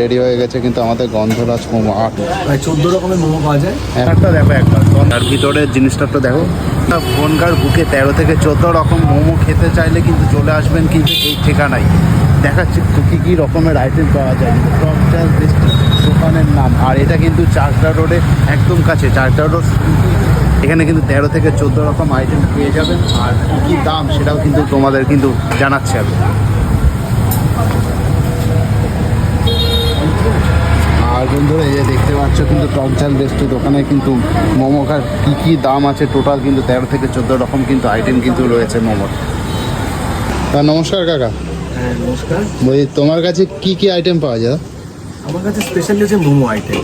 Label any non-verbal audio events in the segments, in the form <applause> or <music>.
Ready হয়ে গেছে কিন্তু আমাদের গন্ধরাজ মোমো আট প্রায় চোদ্দ রকমের মোমো পাওয়া যায়। একটা দেখো একবার তার ভিতরের জিনিসটা তো দেখো। বনগার বুকে তেরো থেকে চোদ্দ রকম মোমো খেতে চাইলে কিন্তু চলে আসবেন কিন্তু এই ঠিকানায়। দেখাচ্ছি কী কী রকমের আইটেম পাওয়া যায়। দোকানের নাম। আর এটা কিন্তু চাকদা রোডে একদম কাছে। চাকদা রোড এখানে কিন্তু তেরো থেকে চোদ্দ রকম আইটেম পেয়ে যাবেন। আর কী দাম সেটাও কিন্তু তোমাদের কিন্তু জানাচ্ছি আমি। আর বন্ধুরা এই যে দেখতে পাচ্ছ কিন্তু টক ঝাল বেস্ট দোকানে কিন্তু মোমো খার কী কী দাম আছে টোটাল কিন্তু তেরো থেকে চোদ্দ রকম কিন্তু আইটেম কিন্তু রয়েছে মোমোর। তা নমস্কার কাকা। হ্যাঁ নমস্কার। বলছি তোমার কাছে কি কি আইটেম পাওয়া যায়? আমার কাছে স্পেশালি হচ্ছে মোমো আইটেম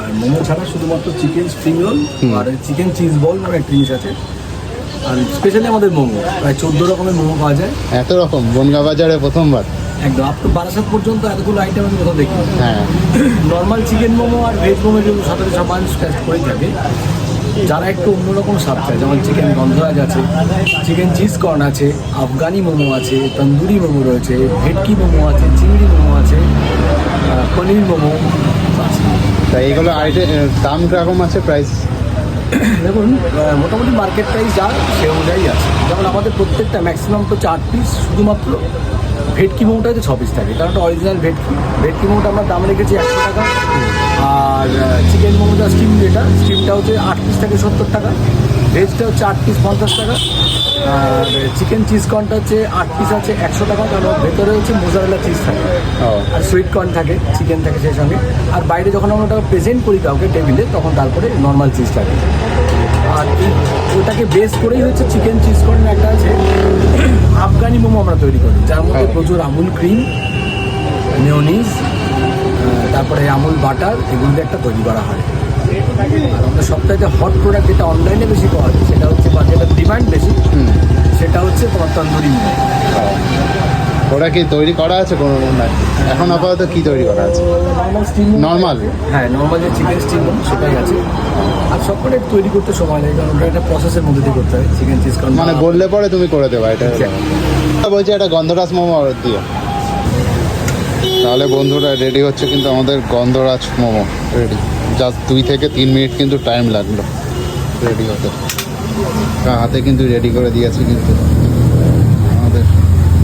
আর মোমো ছাড়া শুধুমাত্র চিকেন স্প্রিং রোল আর চিকেন চিজ বল মানে একটা জিনিস আছে। আর স্পেশালি আমাদের মোমো প্রায় চোদ্দ রকমের মোমো পাওয়া যায়। এত রকম বনগা বাজারে প্রথমবার? একদম। আপ টু বারাসাত পর্যন্ত এতগুলো আইটেম আমি কোথাও দেখি হ্যাঁ। <clears throat> নর্মাল চিকেন মোমো আর ভেজ মোমো যেগুলো সাথে সব মানুষ টেস্ট করে থাকে যারা একটু অন্যরকম স্বাদ চায় যেমন চিকেন গন্ধরাজ আছে চিকেন চিজ কর্ন আছে আফগানি মোমো আছে তন্দুরি মোমো রয়েছে ভেটকি মোমো আছে চিংড়ি মোমো আছে পনির মোমো তা এইগুলো আইটেম দাম কীরকম আছে প্রাইস <clears throat> দেখুন মোটামুটি মার্কেট প্রাইস যা সে অনুযায়ী আছে। যেমন আমাদের প্রত্যেকটা ম্যাক্সিমাম তো চার পিস শুধুমাত্র। ভেটকি মোমোটা হচ্ছে ছ পিস থাকে কারণ ওটা অরিজিনাল ভেটকি। ভেটকি মোমোটা আমরা দাম রেখেছি একশো টাকা। আর চিকেন মোমোটা স্টিম যেটা স্টিমটা হচ্ছে আট পিস থাকে সত্তর টাকা। ভেজটা হচ্ছে আট পিস পঞ্চাশ টাকা। আর চিকেন চিজ কর্নটা হচ্ছে আট পিস আছে একশো টাকা কারণ ভেতরে হচ্ছে মোজারেলা চিজ থাকে। আর সুইট কর্ন থাকে চিকেন থাকে সেই সঙ্গে। আর বাইরে যখন আমরা ওটা প্রেজেন্ট করি কাউকে টেবিলে তখন তারপরে নর্মাল চিজ থাকে। আর এই ওটাকে বেস করেই হচ্ছে চিকেন চিজ কর্ন একটা আছে। আফগানি মোমো আমরা তৈরি করি যার মধ্যে হ্যাঁ। প্রচুর আমুল ক্রিম মেয়নিজ তারপরে আমুল বাটার এগুলো দিয়ে একটা তৈরি করা হয়। আর আমাদের সবথেকে হট প্রোডাক্ট যেটা অনলাইনে বেশি পাওয়া যায় সেটা হচ্ছে বা যেটা ডিমান্ড বেশি সেটা হচ্ছে তোমার তন্দুরি মোমো। ও। ওটা কি তৈরি করা আছে কোনো নাই এখন আপাতত কি তৈরি করা আছে? নর্মাল হ্যাঁ নর্মাল যে চিকেন স্টিম সেটাই আছে। আর সব কটা একটু তৈরি করতে সময় লাগে কারণ ওটা একটা প্রসেসের মধ্যে দিয়ে করতে হয় চিকেন চিজ মানে বললে পরে তুমি করে দেবা এটা. বলছি একটা গন্ধরাজ মোমো অর্ডার দিও। তাহলে বন্ধুরা রেডি হচ্ছে কিন্তু আমাদের গন্ধরাজ মোমো। রেডি জাস্ট দুই থেকে তিন মিনিট কিন্তু টাইম লাগল। রেডি হতে। হাতে কিন্তু রেডি করে দিয়েছে কিন্তু।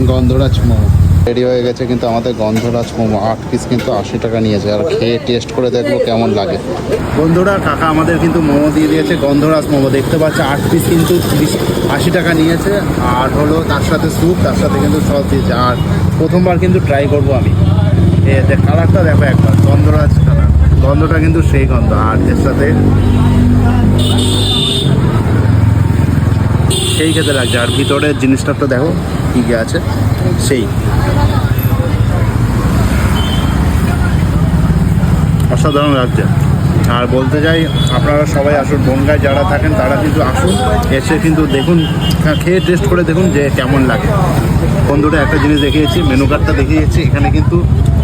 গন্ধরাজ মোমো। রেডি হয়ে গেছে কিন্তু আমাদের গন্ধরাজ মোমো, আট পিস কিন্তু আশি টাকা নিয়েছে। আর খেয়ে টেস্ট করে দেখব কেমন লাগে। বন্ধুরা, কাকা আমাদের কিন্তু মোমো দিয়ে দিয়েছে, গন্ধরাজ মোমো। দেখতে পাচ্ছে, আট পিস কিন্তু আশি টাকা নিয়েছে। আর হলো তার সাথে স্যুপ তার সাথে কিন্তু সস দিয়েছে আর প্রথমবার কিন্তু ট্রাই করব আমি। এ দেখ কালারটা দেখো একবার, গন্ধরাজ কালার গন্ধটা কিন্তু সেই গন্ধ। আর এর সাথে সেই খেতে লাগছে। আর ভিতরের জিনিসটা তো দেখো কী কি আছে? সেই। অসাধারণ লাগছে। আর বলতে চাই, আপনারা সবাই আসুন, বনগায় যারা থাকেন তারা কিন্তু আসুন, এসে কিন্তু দেখুন খেয়ে টেস্ট করে দেখুন যে কেমন লাগে। বন্ধুরা, একটা জিনিস দেখিয়েছি মেনু কার্ডটা দেখিয়েছি, এখানে কিন্তু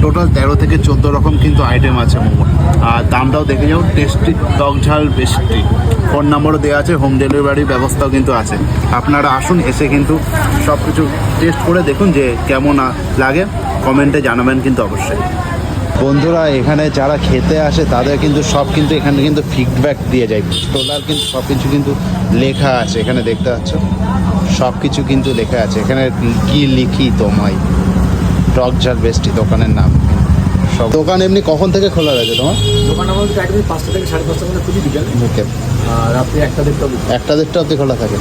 টোটাল তেরো থেকে চোদ্দ রকম কিন্তু আইটেম আছে, মোমো। আর দামটাও দেখে যাও টেস্টি টক ঝাল বেশি ফোন নাম্বারও দেওয়া আছে হোম ডেলিভারির ব্যবস্থাও কিন্তু আছে। আপনারা আসুন, এসে কিন্তু সব কিছু টেস্ট করে দেখুন যে কেমন লাগে। কমেন্টে জানাবেন কিন্তু অবশ্যই। বন্ধুরা এখানে যারা খেতে আসে তাদের কিন্তু সব কিন্তু এখানে কিন্তু ফিডব্যাক দিয়ে যায়। টোলার কিন্তু সব কিছু কিন্তু লেখা আছে এখানে দেখতে পাচ্ছ? সব কিছু কিন্তু লেখা আছে। এখানে কি লিখি তোমায়? টক ঝাল বেস্টি দোকানের নাম। সব দোকান এমনি কখন থেকে খোলা রয়েছে তোমার? দোকান আমাদের একদম পাঁচটা থেকে সাড়ে পাঁচটা মধ্যে খুবই বিকেল। ওকে। রাত্রি একটা দেড়টা। একটা দেড়টা অবধি খোলা থাকে।